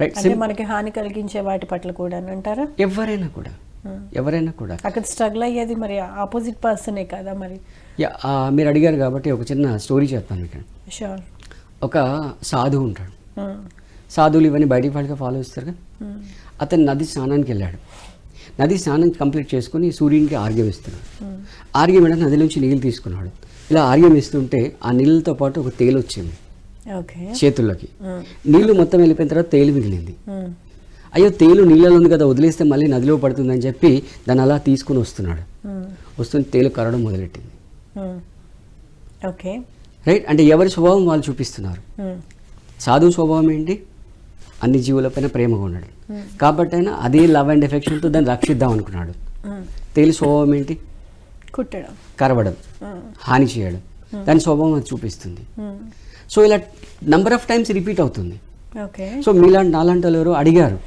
అంటే మనకి హాని కలిగించే వాటి పట్ల కూడా అంటారా? ఎవరైనా కూడా. ఎవరైనా కూడా. అక్కడ స్ట్రగుల్ అయ్యేది మరి ఆపోజిట్ పర్సనే కదా మరి. మీరు అడిగారు కాబట్టి ఒక చిన్న స్టోరీ చెప్తాను ఇక్కడ. షూర్ ఒక సాధువు ఉంటాడు. సాధువులు ఇవన్నీ బయటికి వాళ్ళకి ఫాలో చేస్తారు కదా. అతను నది స్నానానికి వెళ్ళాడు. నది స్నానం కంప్లీట్ చేసుకుని సూర్యునికి ఆర్గ్యం ఇస్తున్నాడు. ఆర్గ్యం నది నుంచి నీళ్ళు తీసుకున్నాడు. ఇలా ఆర్గ్యం ఇస్తుంటే ఆ నీళ్ళతో పాటు ఒక తేలు వచ్చింది చేతుల్లోకి. నీళ్ళు మొత్తం వెళ్ళిపోయిన తర్వాత తేలు మిగిలింది. అయ్యో తేలు నీళ్ళలో ఉంది కదా వదిలేస్తే మళ్ళీ నదిలో పడుతుందని చెప్పి దాన్ని అలా తీసుకుని వస్తున్నాడు. వస్తుంటే తేలు కరవడం మొదలెట్టింది. ఓకే. రైట్ అంటే ఎవరి స్వభావం వాళ్ళు చూపిస్తున్నారు? సాధువు స్వభావం ఏంటి? అన్ని జీవులపైన ప్రేమగా ఉన్నాడు. కాబట్టి ఆయన అదే లవ్ అండ్ ఎఫెక్షన్తో దాన్ని రక్షిద్దాం అనుకున్నాడు. తేలి స్వభావం ఏంటి? కుట్టడం. కరవడం. హాని చేయడం. దాని స్వభావం అది చూపిస్తుంది. సో ఇలా నంబర్ ఆఫ్ టైమ్స్ రిపీట్ అవుతుంది. సో మీలాంటి నాలాంటి వాళ్ళు ఎవరు అడిగారు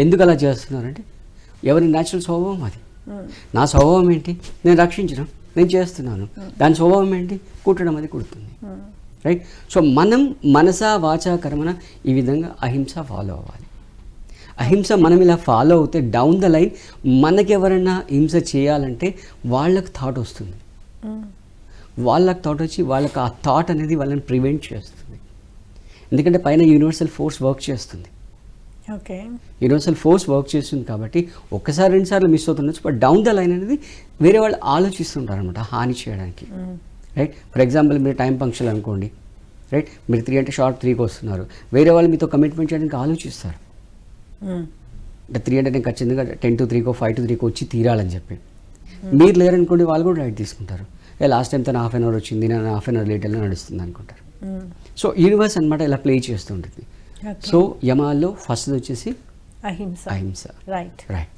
ఎందుకు అలా చేస్తున్నారంటే ఎవరి న్యాచురల్ స్వభావం అది. నా స్వభావం ఏంటి? నేను రక్షించడం నేను చేస్తున్నాను. దాని స్వభావం ఏంటి? కుట్టడం అది కుడుతుంది. రైట్ సో మనం మనస వాచా కర్మన ఈ విధంగా అహింస ఫాలో అవ్వాలి. అహింస మనం ఇలా ఫాలో అవుతే డౌన్ ద లైన్ మనకి ఎవరైనా హింస చేయాలంటే వాళ్ళకి థాట్ వస్తుంది. వాళ్ళకి థాట్ వచ్చి వాళ్ళకి ఆ థాట్ అనేది వాళ్ళని ప్రివెంట్ చేస్తుంది. ఎందుకంటే పైన యూనివర్సల్ ఫోర్స్ వర్క్ చేస్తుంది. ఓకే. యూనివర్సల్ ఫోర్స్ వర్క్ చేస్తుంది కాబట్టి ఒక్కసారి రెండుసార్లు మిస్ అవుతుండొచ్చు బట్ డౌన్ ద లైన్ అనేది వేరే వాళ్ళు ఆలోచిస్తుంటారు అనమాట హాని చేయడానికి. రైట్ ఫర్ ఎగ్జాంపుల్ మీరు టైం ఫంక్షన్ అనుకోండి. రైట్ మీరు త్రీ అంటే షార్ట్ త్రీకి వస్తున్నారు వేరే వాళ్ళు మీతో కమిట్మెంట్ చేయడానికి ఆలోచిస్తారు. అంటే త్రీ అంటే నేను ఖచ్చితంగా టెన్ టు త్రీకో ఫైవ్ టు త్రీకో వచ్చి తీరాలని చెప్పి. మీరు లేరనుకోండి వాళ్ళు కూడా రైట్ తీసుకుంటారు. లాస్ట్ టైం తను హాఫ్ అన్ అవర్ వచ్చింది నేను హాఫ్ అన్ అవర్ లేట్ వెళ్ళి నడుస్తుంది అనుకుంటారు. సో యూనివర్స్ అనమాట ఇలా ప్లే చేస్తుంటుంది ఓకే. సో యమాల్లో ఫస్ట్ వచ్చేసి అహింస. అహింస. Right right